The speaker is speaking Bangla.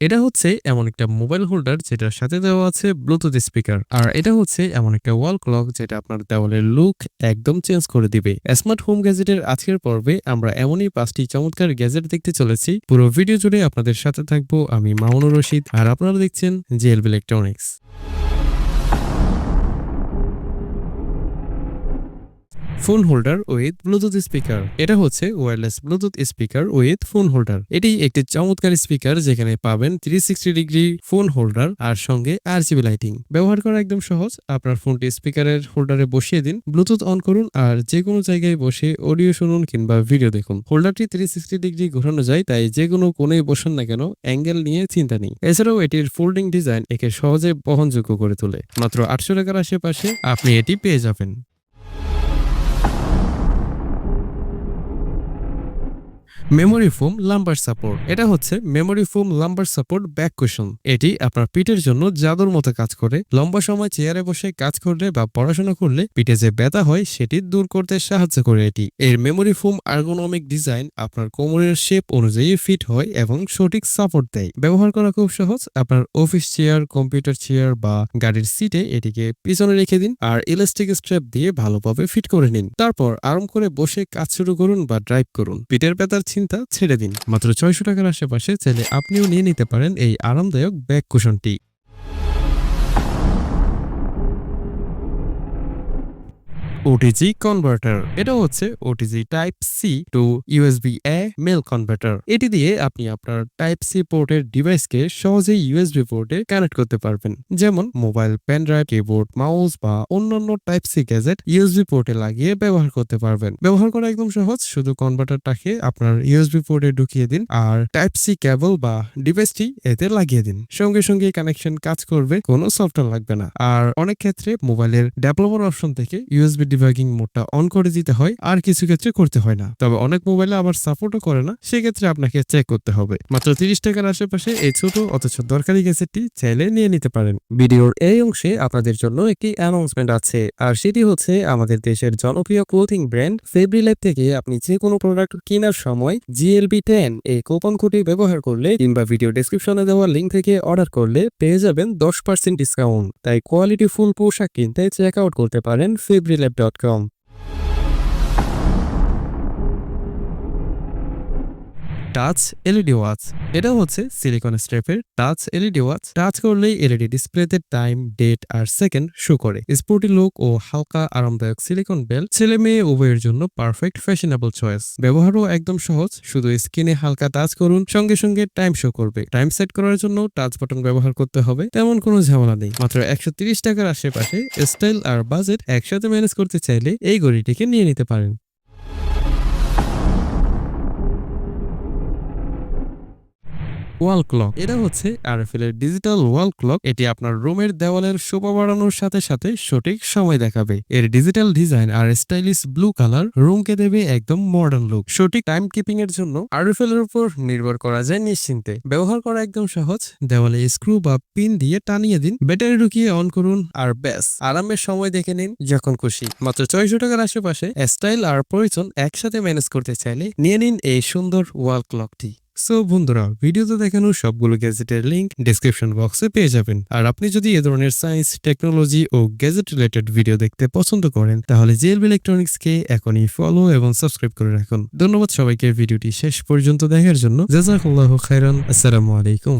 এটা হচ্ছে এমন একটা মোবাইল হোল্ডার যেটার সাথে দেওয়া আছে ব্লুটুথ স্পিকার আর এটা হচ্ছে এমন একটা ওয়াল ক্লক যেটা আপনার দেওয়ালের লুক একদম চেঞ্জ করে দিবে। স্মার্ট হোম গ্যাজেটের আজকের পর্বে আমরা এমনই পাঁচটি চমৎকার গ্যাজেট দেখতে চলেছি। পুরো ভিডিও জুড়ে আপনাদের সাথে থাকব আমি মামুনুর রশিদ, আর আপনারা দেখছেন JLB electronics phone holder with Bluetooth speaker. এটা হচ্ছে wireless Bluetooth speaker with phone holder. এটি একটি চমৎকার স্পিকার যেখানে পাবেন three sixty degree phone holder আর সঙ্গে আরজিবি লাইটিং। ব্যবহার করা একদম সহজ। আপনার ফোনটি স্পিকারের হোল্ডারে বসিয়ে দিন, ব্লুটুথ অন করুন আর যে কোনো জায়গায় বসে অডিও শুনুন কিংবা ভিডিও দেখুন। হোল্ডারটি থ্রি সিক্সটি ডিগ্রি ঘোরানো যায়, তাই যে কোনো কোণেই বসুন না কেন, অ্যাঙ্গেল নিয়ে চিন্তা নেই। এছাড়াও এটির ফোল্ডিং ডিজাইন একে সহজে বহনযোগ্য করে তোলে। মাত্র আটশো টাকার আশেপাশে আপনি এটি পেয়ে যাবেন। মেমোরি ফোম লাম্বার সাপোর্ট এটা হচ্ছে memory foam lumbar support back cushion এটি আপনার পিঠের জন্য জাদুর মতো কাজ করে। লম্বা সময় চেয়ারে বসে কাজ করলে বা পড়াশোনা করলে পিঠে যে ব্যথা হয়, সেটি দূর করতে সাহায্য করে এটি। এর মেমোরি ফোম আর্গোনমিক ডিজাইন আপনার কোমরের শেপ অনুযায়ী ফিট হয় এবং সঠিক সাপোর্ট দেয়। ব্যবহার করা খুব সহজ। আপনার অফিস চেয়ার কম্পিউটার চেয়ার বা গাড়ির সিটে এটিকে পিছনে রেখে দিন আর ইলাস্টিক স্ট্র্যাপ দিয়ে ভালোভাবে ফিট করে নিন। তারপর আরাম করে বসে কাজ শুরু করুন বা ড্রাইভ করুন। পিঠের ব্যথার চিন্তা ছেড়ে দিন। মাত্র ছয়শো টাকার আশেপাশে চাইলে আপনিও নিয়ে নিতে পারেন এই আরামদায়ক ব্যাগ কুশনটি। ওটিজি কনভার্টার এটা হচ্ছে OTG type C to USB A male converter এটি দিয়ে আপনি আপনার টাইপ সি পোর্টের ডিভাইসকে সহজেই ইউএসবি পোর্টে কানেক্ট করতে পারবেন। যেমন mobile pen drive keyboard mouse বা অন্যান্য টাইপ সি গ্যাজেট ইউএসবি পোর্টে লাগিয়ে ব্যবহার করতে পারবেন। ব্যবহার করা একদম সহজ, শুধু কনভার্টারটাকে আপনার ইউএসবি পোর্টে ঢুকিয়ে দিন আর টাইপ সি কেবল বা ডিভাইসটি এতে লাগিয়ে দিন। সঙ্গে সঙ্গে কানেকশন কাজ করবে, কোনো সফটওয়্যার লাগবে না। আর অনেক ক্ষেত্রে মোবাইলের ডেভেলপার অপশন থেকে ইউএসবি ডিবাগিং মোডটা অন করে দিতে হয়, আর কিছু ক্ষেত্রে করতে হয় না। তবে অনেক মোবাইলে আবার সাপোর্টও করে না, সেক্ষেত্রে আপনাকে চেক করতে হবে। মাত্র তিরিশ টাকার আশেপাশে এই ছোট অথচ দরকারি গ্যাজেটটি চাইলে নিয়ে নিতে পারেন। ভিডিওর এই অংশে আপনাদের জন্য একটি অ্যানাউন্সমেন্ট আছে, আর সেটি হচ্ছে আমাদের দেশের জনপ্রিয় ক্লোথিং ব্র্যান্ড ফেব্রি লাইফ থেকে আপনি যে কোনো প্রোডাক্ট কেনার সময় জিএলবি টেন এই কোপন কোডটি ব্যবহার করলে কিংবা ভিডিও ডেসক্রিপশনে দেওয়া লিঙ্ক থেকে অর্ডার করলে পেয়ে যাবেন দশ পার্সেন্ট ডিসকাউন্ট তাই কোয়ালিটি ফুল পোশাক কিনতে চেক আউট করতে পারেন Fabri Fabrilab dot touch LED watch এটা হচ্ছে সিলিকন স্ট্রেপের টাচ এলইডি ওয়াচ টাচ করলেই এলইডি ডিসপ্লেতে টাইম ডেট আর সেকেন্ড শো করে। স্পোর্টি লুক ও হালকা আরামদায়ক সিলিকন বেল ছেলে মেয়ে উভয়ের জন্য পারফেক্ট ফ্যাশনেবল চয়েস ব্যবহারও একদম সহজ, শুধু স্ক্রিনে হালকা টাচ করুন, সঙ্গে সঙ্গে টাইম শো করবে। টাইম সেট করার জন্য টাচ বাটন ব্যবহার করতে হবে, তেমন কোনো ঝামেলা নেই। মাত্র একশো টাকার আশেপাশে স্টাইল আর বাজেট একসাথে ম্যানেজ করতে চাইলে এই ঘড়িটিকে নিয়ে নিতে পারেন। Wall clock. এটা হচ্ছে আরএফএল এর ডিজিটাল ওয়াল ক্লক। এটি আপনার রুমের দেওয়ালের শোভা বাড়ানোর সাথে সাথে সঠিক সময় দেখাবে। এর ডিজিটাল ডিজাইন আর স্টাইলিশ ব্লু কালার রুমকে দেবে একদম মডার্ন লুক সঠিক টাইম কিপিং এর জন্য আরএফএল এর উপর নির্ভর করা যায় নিশ্চিন্তে। ব্যবহার করা একদম সহজ। দেওয়ালে স্ক্রু বা পিন দিয়ে টানিয়ে দিন। ব্যাটারি ঢুকিয়ে অন করুন আর ব্যাস। আরামের সময় দেখে নিন যখন খুশি। মাত্র ছয়শো টাকার আশেপাশে স্টাইল আর প্রয়োজন একসাথে ম্যানেজ করতে চাইলে নিয়ে নিন এই সুন্দর ওয়াল ক্লকটি। সো বন্ধুরা, ভিডিওতে দেখানো সবগুলো গ্যাজেটের লিঙ্ক ডিসক্রিপশন বক্সে পেয়ে যাবেন। আর আপনি যদি এ ধরনের সায়েন্স টেকনোলজি ও গ্যাজেট রিলেটেড ভিডিও দেখতে পছন্দ করেন, তাহলে জেএলবি ইলেকট্রনিক্সকে এখনই ফলো এবং সাবস্ক্রাইব করে রাখুন। ধন্যবাদ সবাইকে ভিডিওটি শেষ পর্যন্ত দেখার জন্য। জাজাকুল্লাহ খাইরান আসসালামু আলাইকুম।